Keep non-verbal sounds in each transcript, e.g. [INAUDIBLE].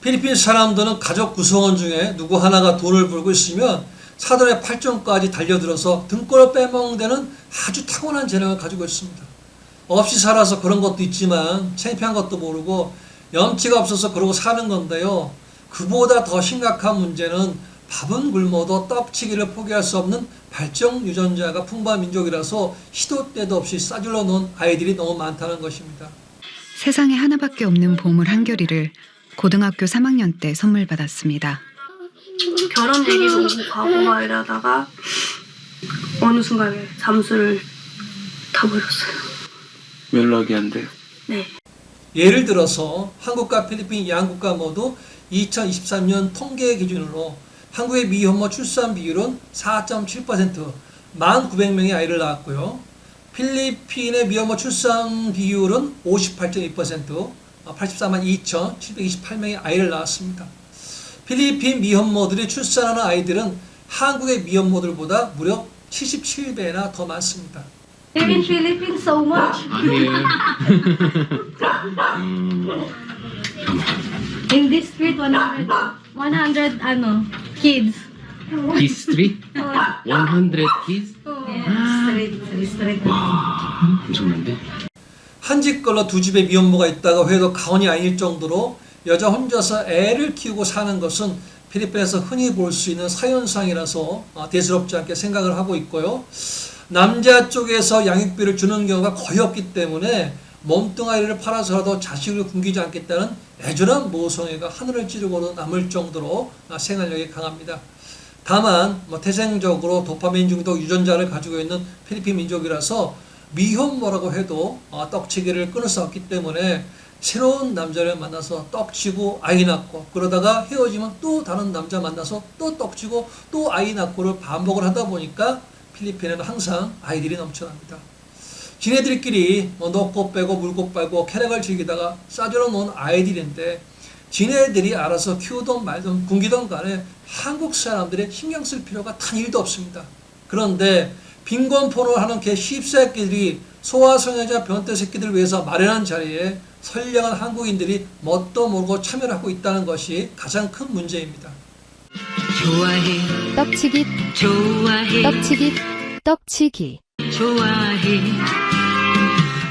필리핀 사람들은 가족 구성원 중에 누구 하나가 돈을 벌고 있으면 사돈의 팔정까지 달려들어서 등골을 빼먹는 아주 타고난 재능을 가지고 있습니다. 없이 살아서 그런 것도 있지만 창피한 것도 모르고 염치가 없어서 그러고 사는 건데요. 그보다 더 심각한 문제는 밥은 굶어도 떡치기를 포기할 수 없는 발정 유전자가 풍부한 민족이라서 시도 때도 없이 싸질러 놓은 아이들이 너무 많다는 것입니다. 세상에 하나밖에 없는 보물 한결이를 고등학교 3학년 때 선물 받았습니다. 결혼 얘기도 가고 막 이러다가 어느 순간에 잠수를 타버렸어요. 연락이 안 돼요. 네. 예를 들어서 한국과 필리핀 양국가 모두 2023년 통계 기준으로 한국의 미혼모 출산 비율은 4.7%, 1,900명의 아이를 낳았고요. 필리핀의 미혼모 출산 비율은 58.2%, 84만 2,728명의 아이를 낳았습니다. 필리핀 미혼모들이 출산하는 아이들은 한국의 미혼모들보다 무려 77배나 더 많습니다. Live in Philippines so much. [LAUGHS] 아니에요. [LAUGHS] In this street, 100, 100 ano, kids. History? 100 kids? Yeah, street, street, street. 엄청난데? 한 집 걸러 두 집에 미혼모가 있다가 해도 가언이 아닐 정도로 여자 혼자서 애를 키우고 사는 것은 필리핀에서 흔히 볼 수 있는 사현상이라서 어, 대수롭지 않게 생각을 하고 있고요. 남자 쪽에서 양육비를 주는 경우가 거의 없기 때문에 몸뚱아리를 팔아서라도 자식을 굶기지 않겠다는 애절한 모성애가 하늘을 찌르고도 남을 정도로 어, 생활력이 강합니다. 다만 뭐 태생적으로 도파민 중독 유전자를 가지고 있는 필리핀 민족이라서 미혼모라고 해도 어, 떡치기를 끊을 수 없기 때문에 새로운 남자를 만나서 떡치고 아이 낳고 그러다가 헤어지면 또 다른 남자 만나서 또 떡치고 또 아이 낳고를 반복을 하다 보니까 필리핀에는 항상 아이들이 넘쳐납니다. 지네들끼리 뭐 넣고 빼고 물고 빨고 캐릭을 즐기다가 싸주러 놓은 아이들인데 지네들이 알아서 키우던 말던 굶기던 간에 한국 사람들의 신경 쓸 필요가 단 일도 없습니다. 그런데 빈곤 포로 하는 개 씹새끼들이 소아성애자 변태 새끼들을 위해서 마련한 자리에 선량한 한국인들이 뭣도 모르고 참여를 하고 있다는 것이 가장 큰 문제입니다. 좋아해. 떡치기. 좋아해. 떡치기. 떡치기. 좋아해.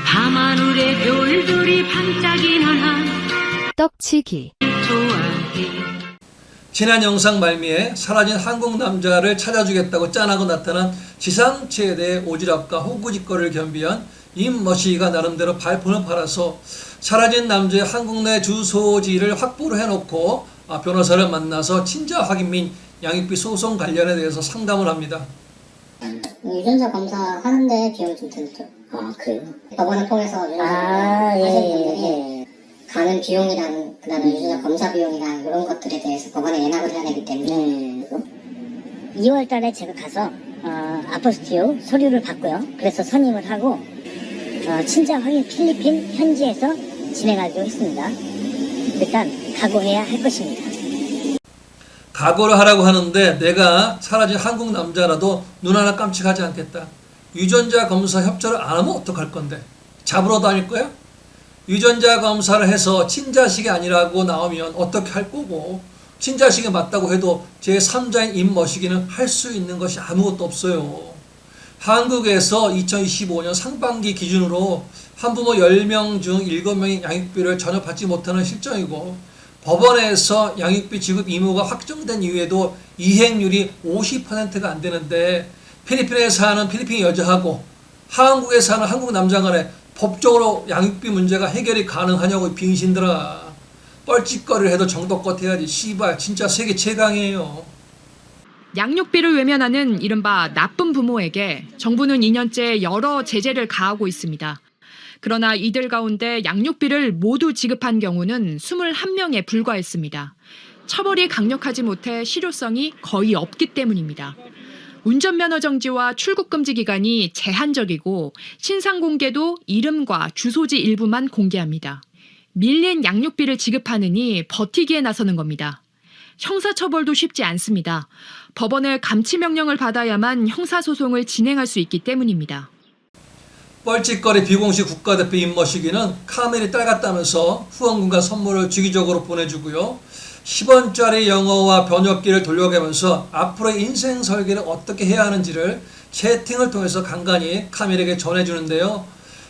밤하늘에 별들이 반짝이는 한 떡치기. 좋아해. 지난 영상 말미에 사라진 한국 남자를 찾아주겠다고 짠하고 나타난 지상 최대의 오지랖과 호구짓거리를 겸비한 임머시가 나름대로 발품을 팔아서 사라진 남자의 한국 내 주소지를 확보를 해놓고 아, 변호사를 만나서 친자 확인 및 양육비 소송 관련에 대해서 상담을 합니다. 유전자 검사 하는데 비용이 좀 들죠. 아, 그래요? 법원을 통해서 유전자 아, 예, 하시는 분들이 예. 가는 비용이랑 그다음에 유전자 검사 비용이랑 이런 것들에 대해서 법원에 예납을 해야 되기 때문에 2월 달에 제가 가서 어, 아포스티오 서류를 받고요. 그래서 선임을 하고 어, 친자 확인 필리핀 현지에서 진행하기로 했습니다. 일단 각오해야 할 것입니다. 각오를 하라고 하는데 내가 사라진 한국 남자라도 눈 하나 깜찍하지 않겠다. 유전자 검사 협조를 안 하면 어떡할 건데? 잡으러 다닐 거야? 유전자 검사를 해서 친자식이 아니라고 나오면 어떻게 할 거고 친자식이 맞다고 해도 제3자인 임머시기는 할 수 있는 것이 아무것도 없어요. 한국에서 2025년 상반기 기준으로 한부모 10명 중 7명이 양육비를 전혀 받지 못하는 실정이고 법원에서 양육비 지급 의무가 확정된 이후에도 이행률이 50%가 안 되는데 필리핀에 사는 필리핀 여자하고 한국에 사는 한국 남자 간에 법적으로 양육비 문제가 해결이 가능하냐고 이 빙신들아. 뻘짓거리를 해도 정도껏 해야지. 씨발 진짜 세계 최강이에요. 양육비를 외면하는 이른바 나쁜 부모에게 정부는 2년째 여러 제재를 가하고 있습니다. 그러나 이들 가운데 양육비를 모두 지급한 경우는 21명에 불과했습니다. 처벌이 강력하지 못해 실효성이 거의 없기 때문입니다. 운전면허 정지와 출국 금지 기간이 제한적이고 신상 공개도 이름과 주소지 일부만 공개합니다. 밀린 양육비를 지급하느니 버티기에 나서는 겁니다. 형사처벌도 쉽지 않습니다. 법원의 감치 명령을 받아야만 형사소송을 진행할 수 있기 때문입니다. 뻘짓거리 비공식 국가대표 임머시기는 카멜이 딸 같다면서 후원금과 선물을 주기적으로 보내주고요. 10원짜리 영어와 번역기를 돌려가면서 앞으로의 인생 설계를 어떻게 해야 하는지를 채팅을 통해서 간간히 카멜에게 전해주는데요.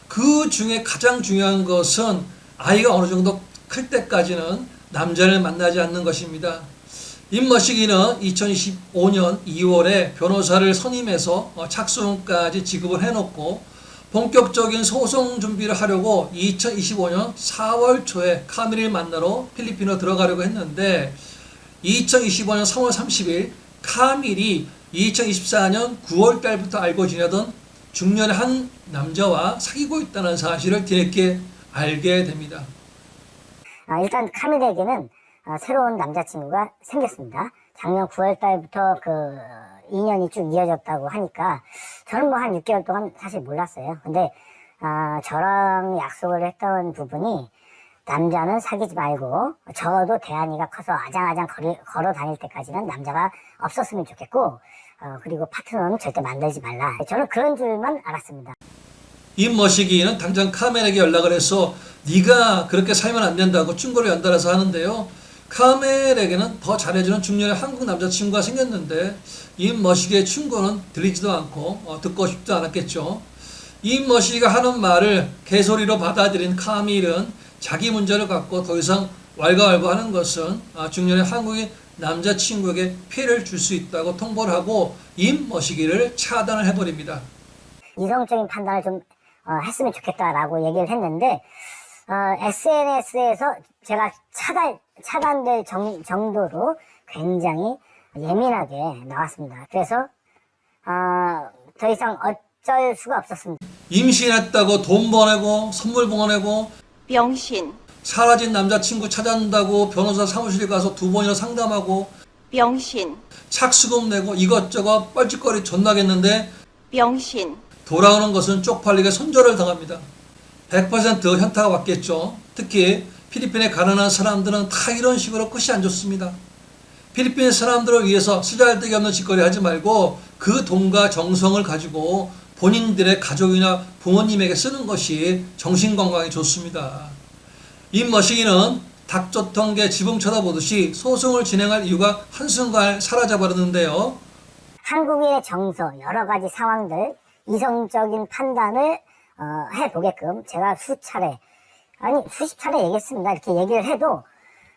그 중에 가장 중요한 것은 아이가 어느 정도 클 때까지는 남자를 만나지 않는 것입니다. 임머시기는 2025년 2월에 변호사를 선임해서 어, 착수금까지 지급을 해놓고 본격적인 소송 준비를 하려고 2025년 4월 초에 카미를 만나러 필리핀으로 들어가려고 했는데 2025년 3월 30일 카밀이 2024년 9월 달부터 알고 지내던 중년의 한 남자와 사귀고 있다는 사실을 뒤늦게 알게 됩니다. 아, 일단 카밀에게는 아, 새로운 남자친구가 생겼습니다. 작년 9월 달부터 그 인연이 쭉 이어졌다고 하니까 저는 뭐 한 6개월 동안 사실 몰랐어요. 근데 아, 저랑 약속을 했던 부분이 남자는 사귀지 말고 적어도 대한이가 커서 아장아장 거리, 걸어 다닐 때까지는 남자가 없었으면 좋겠고 어, 그리고 파트너는 절대 만들지 말라. 저는 그런 줄만 알았습니다. 임머시기는 당장 카멜에게 연락을 해서 네가 그렇게 살면 안 된다고 충고를 연달아서 하는데요. 카멜에게는 더 잘해주는 중년의 한국 남자친구가 생겼는데 임 머시기의 충고는 들리지도 않고 어, 듣고 싶지도 않았겠죠. 임 머시기가 하는 말을 개소리로 받아들인 카밀은 자기 문제를 갖고 더 이상 왈가왈부하는 것은 아, 중년의 한국인 남자친구에게 피해를 줄 수 있다고 통보를 하고 임 머시기를 차단을 해버립니다. 이성적인 판단을 좀 어, 했으면 좋겠다라고 얘기를 했는데 어, SNS에서 제가 차단 차단될 정, 정도로 굉장히 예민하게 나왔습니다. 그래서 어, 더 이상 어쩔 수가 없었습니다. 임신했다고 돈 보내고 선물 보내고 병신, 사라진 남자친구 찾아낸다고 변호사 사무실 가서 두 번이나 상담하고 병신, 착수금 내고 이것저것 뻘짓거리 존나겠는데 병신. 돌아오는 것은 쪽팔리게 손절을 당합니다. 100% 현타가 왔겠죠. 특히 필리핀에 가난한 사람들은 다 이런 식으로 끝이 안 좋습니다. 필리핀 사람들을 위해서 쓰잘데기 없는 짓거리 하지 말고 그 돈과 정성을 가지고 본인들의 가족이나 부모님에게 쓰는 것이 정신건강에 좋습니다. 임머시기는 닭조통개 지붕 쳐다보듯이 소송을 진행할 이유가 한순간에 사라져버렸는데요. 한국인의 정서, 여러 가지 상황들, 이성적인 판단을 어, 해보게끔 제가 수차례, 아니 수십 차례 얘기했습니다. 이렇게 얘기를 해도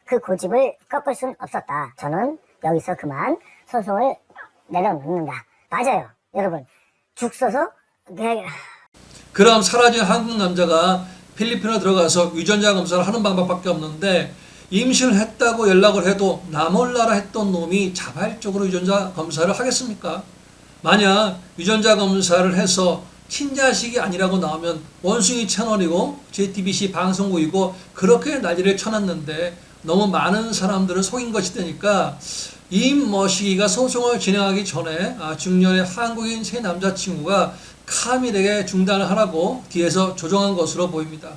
그 고집을 꺾을 순 없었다. 저는 여기서 그만 소송을 내려놓는다. 맞아요. 여러분. 죽 써서 내- 그럼 사라진 한국 남자가 필리핀에 들어가서 유전자 검사를 하는 방법밖에 없는데 임신을 했다고 연락을 해도 나 몰라라 했던 놈이 자발적으로 유전자 검사를 하겠습니까? 만약 유전자 검사를 해서 친자식이 아니라고 나오면 원숭이 채널이고 JTBC 방송국이고 그렇게 난리를 쳐놨는데 너무 많은 사람들을 속인 것이 되니까 임머시기가 소송을 진행하기 전에 아, 중년의 한국인 새 남자친구가 카밀에게 중단을 하라고 뒤에서 조정한 것으로 보입니다.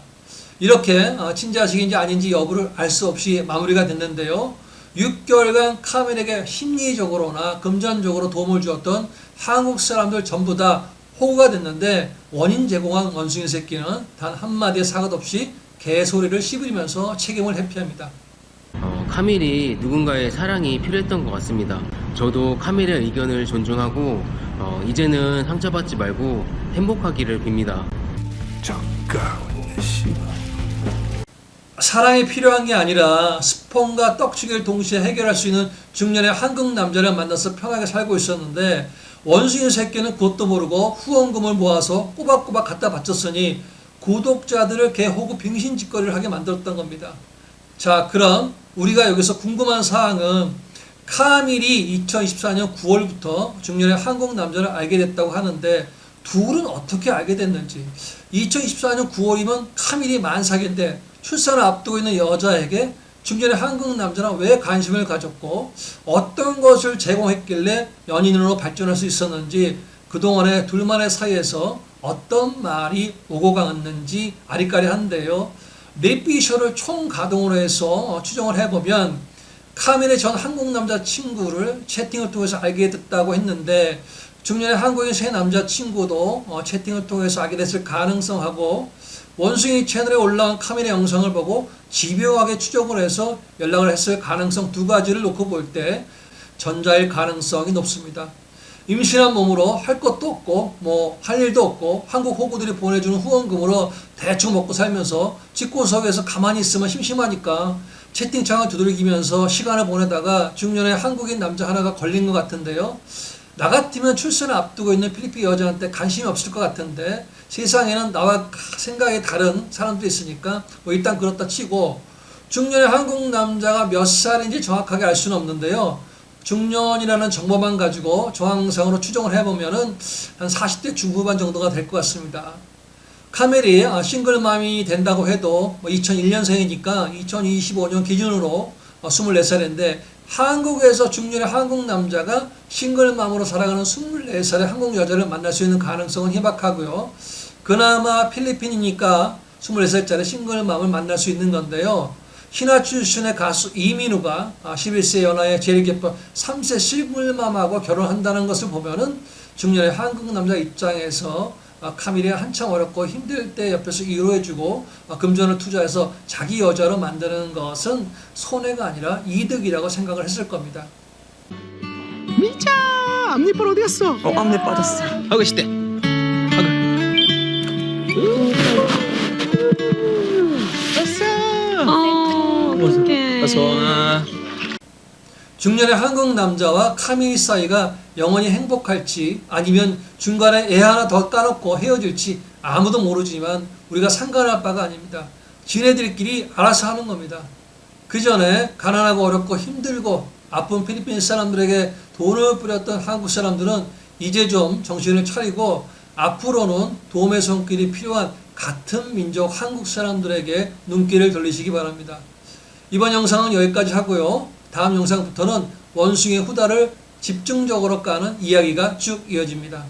이렇게 아, 친자식인지 아닌지 여부를 알 수 없이 마무리가 됐는데요. 6개월간 카밀에게 심리적으로나 금전적으로 도움을 주었던 한국 사람들 전부 다 호구가 됐는데 원인 제공한 원숭이 새끼는 단 한마디의 사과도 없이 개소리를 씹으면서 책임을 회피합니다. 어, 카밀이 누군가의 사랑이 필요했던 것 같습니다. 저도 카밀의 의견을 존중하고 어, 이제는 상처받지 말고 행복하기를 빕니다. 사랑이 필요한 게 아니라 스폰과 떡치기를 동시에 해결할 수 있는 중년의 한국 남자를 만나서 편하게 살고 있었는데 원숭이 새끼는 그것도 모르고 후원금을 모아서 꼬박꼬박 갖다 바쳤으니 구독자들을 개호구 빙신짓거리를 하게 만들었던 겁니다. 자, 그럼 우리가 여기서 궁금한 사항은 카밀이 2024년 9월부터 중년의 한국 남자를 알게 됐다고 하는데 둘은 어떻게 알게 됐는지 2024년 9월이면 카밀이 만삭인데 출산을 앞두고 있는 여자에게 중년의 한국 남자는 왜 관심을 가졌고 어떤 것을 제공했길래 연인으로 발전할 수 있었는지 그동안의 둘만의 사이에서 어떤 말이 오고 갔는지 아리까리한데요. 넷비셔를 총 가동으로 해서 어, 추정을 해보면 카밀의 전 한국 남자 친구를 채팅을 통해서 알게 됐다고 했는데 중년의 한국인 새 남자 친구도 어, 채팅을 통해서 알게 됐을 가능성하고 원숭이 채널에 올라온 카밀의 영상을 보고 집요하게 추적을 해서 연락을 했을 가능성 두 가지를 놓고 볼 때 전자일 가능성이 높습니다. 임신한 몸으로 할 것도 없고 뭐 할 일도 없고 한국 호구들이 보내주는 후원금으로 대충 먹고 살면서 집구석에서 가만히 있으면 심심하니까 채팅창을 두들기면서 시간을 보내다가 중년의 한국인 남자 하나가 걸린 것 같은데요. 나 같으면 출산을 앞두고 있는 필리핀 여자한테 관심이 없을 것 같은데 세상에는 나와 생각이 다른 사람도 있으니까 뭐 일단 그렇다 치고 중년의 한국 남자가 몇 살인지 정확하게 알 수는 없는데요. 중년이라는 정보만 가지고 정황상으로 추정을 해보면은 한 40대 중후반 정도가 될 것 같습니다. 카멜이 아, 싱글맘이 된다고 해도 2001년생이니까 2025년 기준으로 24살인데 한국에서 중년의 한국 남자가 싱글 맘으로 살아가는 24살의 한국 여자를 만날 수 있는 가능성은 희박하고요. 그나마 필리핀이니까 24살짜리 싱글 맘을 만날 수 있는 건데요. 신화 출신의 가수 이민우가 11세 연하의 제일개법 3세 싱글맘하고 결혼한다는 것을 보면은 중년의 한국 남자 입장에서 아, 카밀이 한참 어렵고 힘들 때 옆에서 위로해주고 아, 금전을 투자해서 자기 여자로 만드는 것은 손해가 아니라 이득이라고 생각을 했을 겁니다. 미자 앞니빨 어디 갔어? 어 앞니 빠졌어 하고 싶대. 어서 와 중년의 한국 남자와 카밀 사이가 영원히 행복할지 아니면 중간에 애 하나 더 까놓고 헤어질지 아무도 모르지만 우리가 상관할 바가 아닙니다. 지네들끼리 알아서 하는 겁니다. 그 전에 가난하고 어렵고 힘들고 아픈 필리핀 사람들에게 돈을 뿌렸던 한국 사람들은 이제 좀 정신을 차리고 앞으로는 도움의 손길이 필요한 같은 민족 한국 사람들에게 눈길을 돌리시기 바랍니다. 이번 영상은 여기까지 하고요. 다음 영상부터는 원숭이 후다를 집중적으로 까는 이야기가 쭉 이어집니다.